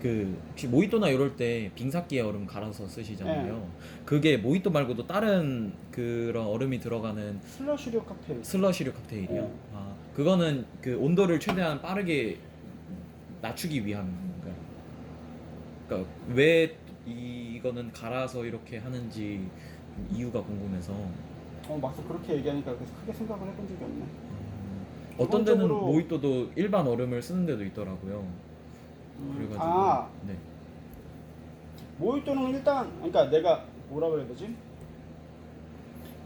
그 혹시 모히또나 이럴 때 빙삭기에 얼음 갈아서 쓰시잖아요. 그게 모히또 말고도 다른 그런 얼음이 들어가는 슬러시류 칵테일. 슬러시류 칵테일이요. 네. 아 그거는 그 온도를 최대한 빠르게 낮추기 위한 건가요? 그러니까 왜 이거는 갈아서 이렇게 하는지 좀 이유가 궁금해서. 어, 막상 그렇게 얘기하니까 그래서 크게 생각을 해본 적이 없네. 음, 어떤 데는 기본적으로- 모히또도 일반 얼음을 쓰는 데도 있더라고요. 음, 그래가지고 아, 네. 모히또는 일단, 그러니까 내가 뭐라 그래야 되지?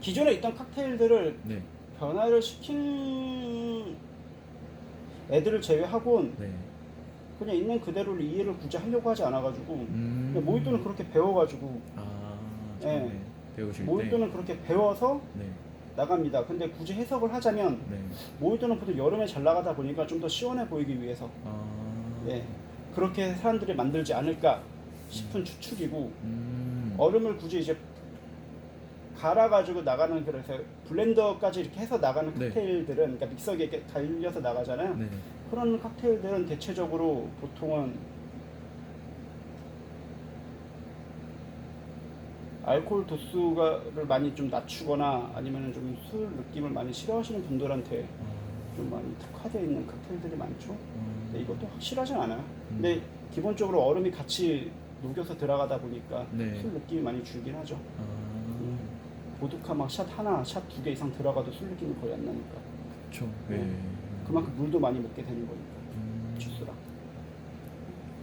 기존에 있던 칵테일들을 네. 변화를 시킨 애들을 제외하고는 네. 그냥 있는 그대로를 이해를 굳이 하려고 하지 않아가지고 음. 모히또는 그렇게 배워가지고 아, 네. 배우실 모히또는 그렇게 배워서 때. 네. 나갑니다. 근데 굳이 해석을 하자면 네. 모히또는 보통 여름에 잘 나가다 보니까 좀 더 시원해 보이기 위해서 아. 예 그렇게 사람들이 만들지 않을까 싶은 추측이고 음. 얼음을 굳이 이제 갈아가지고 나가는 그래서 블렌더까지 이렇게 해서 나가는 네. 칵테일들은 그러니까 믹서기에 이렇게 갈려서 나가잖아요. 네. 그런 칵테일들은 대체적으로 보통은 알코올 도수를 많이 좀 낮추거나 아니면 좀 술 느낌을 많이 싫어하시는 분들한테 아. 좀 많이 특화되어 있는 칵테일들이 많죠. 음. 근데 이것도 확실하진 않아요. 근데 기본적으로 얼음이 같이 녹여서 들어가다 보니까 네. 술 느낌이 많이 줄긴 하죠. 아. 보드카 막 샷 하나, 샷 두 개 이상 들어가도 술 느낌이 거의 안 나니까. 그쵸. 네. 네. 그만큼 물도 많이 먹게 되는 거니까. 음. 주스랑.